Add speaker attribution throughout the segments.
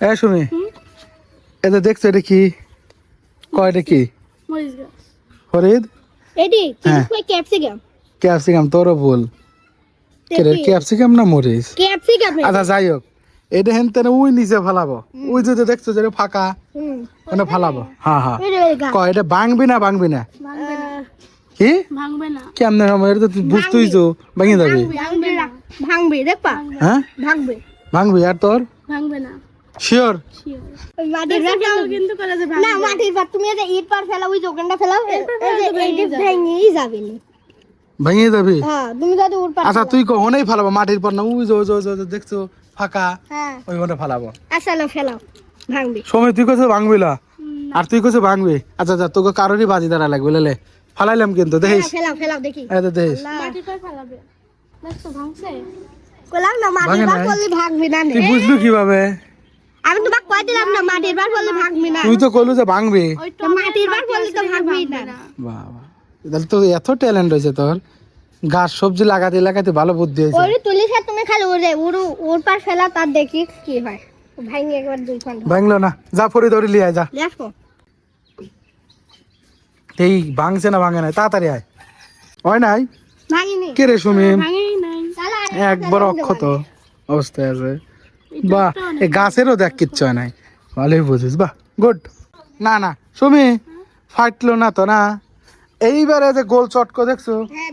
Speaker 1: এ শুনি। এটা দেখছ এটা কি? কয়টা কি? ফরিদ?
Speaker 2: এডি
Speaker 1: হ্যাঁ।
Speaker 2: কি ক্যাপসিকাম।
Speaker 1: ক্যাপসিকাম তোরও ভুল। কেরে ক্যাপসিকাম না মরিচ?
Speaker 2: ক্যাপসিকাম
Speaker 1: আচ্ছা যাই হোক। এটা হেন তেনে উই নিচে ফেলাবো। উই যদি দেখছ যে ফাঁকা মানে ফেলাবো। হ্যাঁ হ্যাঁ কয় এটা ভাঙবি না ভাঙবি না? কি?
Speaker 2: ভাঙবে না।
Speaker 1: কেমনে সময় এটা তো তুই বুঝতেই তো ভেঙে যাবে।
Speaker 2: ভাঙবে না ভাঙবে দেখবা?
Speaker 1: হ্যাঁ?
Speaker 2: ভাঙবে।
Speaker 1: ভাঙবি আর তোর?
Speaker 2: ভাঙবে না।
Speaker 1: শিওর
Speaker 2: মাটির পার কিন্তু করে যে না মাটির পার তুমি যে ইট পার ফেলাও ওই দোকানটা ফেলাও এই যে ভেঙেই যাবে। না।
Speaker 1: ভেঙে যাবি?
Speaker 2: হ্যাঁ তুমি যদি উট পার
Speaker 1: আচ্ছা তুই কখনই ফেলাবো মাটির পর না যো যো দেখছ ফাঁকা
Speaker 2: হ্যাঁ।
Speaker 1: ওইখানে ফেলাবো।
Speaker 2: আচ্ছা না ফেলাও ভাঙবে।
Speaker 1: সময় তুই কোথাও ভাঙবি না? আর তুই কোথাও ভাঙবি? আচ্ছা আচ্ছা তোকে কারোরই বাজি দ্বারা লাগবে লেলে ফালাইলাম কিন্তু দেখিস?
Speaker 2: হ্যাঁ, ফেলাও ফেলাও দেখি।
Speaker 1: এই তো দেখিস।
Speaker 2: মাটির পার ফেলাবে। দেখছ ভাঙছে কইলাম না মাটির
Speaker 1: ভাঙে
Speaker 2: করলে ভাঙবি না
Speaker 1: তুই বুঝলু কীভাবে?
Speaker 2: আমি তোমাকে কই দিলাম না মাটির পার করলে ভাঙবি না।
Speaker 1: তুই তো কইলু যে ভাঙবি।
Speaker 2: মাটির পার করলে তো ভাঙবি না।
Speaker 1: বাবা তাহলে তো এত ট্যালেন্ট হয়েছে তোর। গাছ সবজি লাগাতে লাগাতে ভালো বুদ্ধি হয়েছে।
Speaker 2: ওরে তুলি স্যার তুমি খালি ওরে ওর ওর পার ফেলা তার দেখি কি হয়। ভাঙি একবার দুই
Speaker 1: ভাঙলো না। যা ফরি ধরে লিয়ে আয়, যা।
Speaker 2: দেখো
Speaker 1: এই ভাঙছে না ভাঙে নাই। তাড়াতাড়ি আয়। হয় নাই?
Speaker 2: ভাঙিনি।
Speaker 1: কে রে সুমি
Speaker 2: ভাঙি নাই।
Speaker 1: একবার অক্ষত অবস্থায় আছে। বাহ এই গাছেরও দেখ কিচ্ছু হয় নাই। ভালোই বুঝিস বাহ গুড না না সুমি ফাটলো না তো না। এইবারে যে গোল চটকো দেখছ
Speaker 2: হ্যাঁ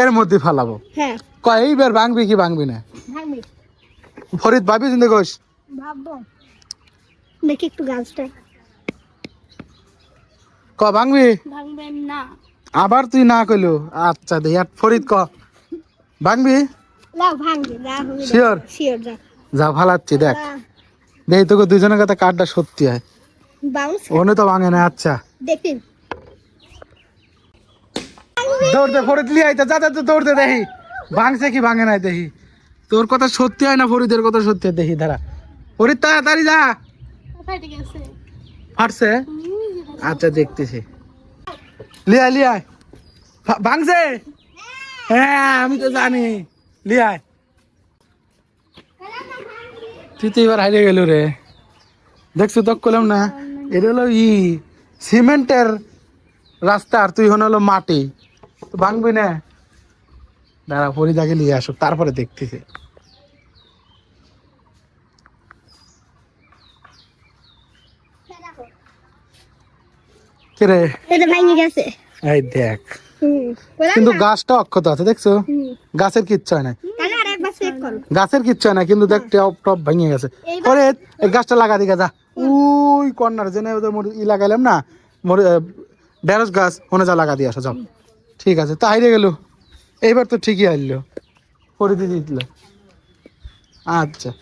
Speaker 1: এর মধ্যে ফালাবো।
Speaker 2: হ্যাঁ।
Speaker 1: কয় এইবার ভাঙবি কি ভাঙবি না? ফরিদ ভাবি চিন্তা করিস।
Speaker 2: ভাববো। দেখি একটু গাছটা।
Speaker 1: ক ভাঙবি?
Speaker 2: না।
Speaker 1: আবার তুই না কইলো? আচ্ছা দে আর ফরিদ ক। ভাঙবি?
Speaker 2: লাও ভাঙবি হবে
Speaker 1: শিওর
Speaker 2: শিওর যা
Speaker 1: ফালাচ্ছি দেখ। দেখ তোকে দুজনের কথা কার্ডটা সত্যি হয়। ওনে তো ভাঙে না আচ্ছা। দৌড়তে ফরিদ লিয়ে আইতে যা যা দৌড়তে দেখি। ভাঙছে কি ভাঙে নাই দেখি। তোর কথা সত্যি হয় না ফরিদের কথা সত্যি হয় দেখি দাঁড়া। ফরিদ তাড়াতাড়ি যা। ফাটছে? আচ্ছা দেখতেছি। লিয়া লিয়া ভাঙছে? হ্যাঁ। আমি তো জানি। লিয়ায় তুই তো এবার হারিয়ে গেল রে। দেখছ তো করলাম না? এটা হলো ই সিমেন্টের রাস্তা আর তুই হলো মাটি। তো ভাঙবি না? দাঁড়া ফরিদাকে নিয়ে আসুক তারপরে দেখতেছি। কে রে?
Speaker 2: এটা ভাঙে গেছে।
Speaker 1: এই দেখ। কিন্তু গাছটা অক্ষত আছে দেখছ? গাছের কিচ্ছু হয় না গাছের কিচ্ছু হয় না কিন্তু দেখ টপ টপ ভেঙে গেছে। পরে এই গাছটা লাগা দিকে যা। উই কর্নার জেনে ওদের মোর- ই লাগাইলাম না? মোর ঢেঁড়স গাছ ওনে যা লাগা দিয়ে আসো যাও। ঠিক আছে তা হাইরে গেল। এইবার তো ঠিকই আইলো। পরে দিয়ে দিল। আচ্ছা।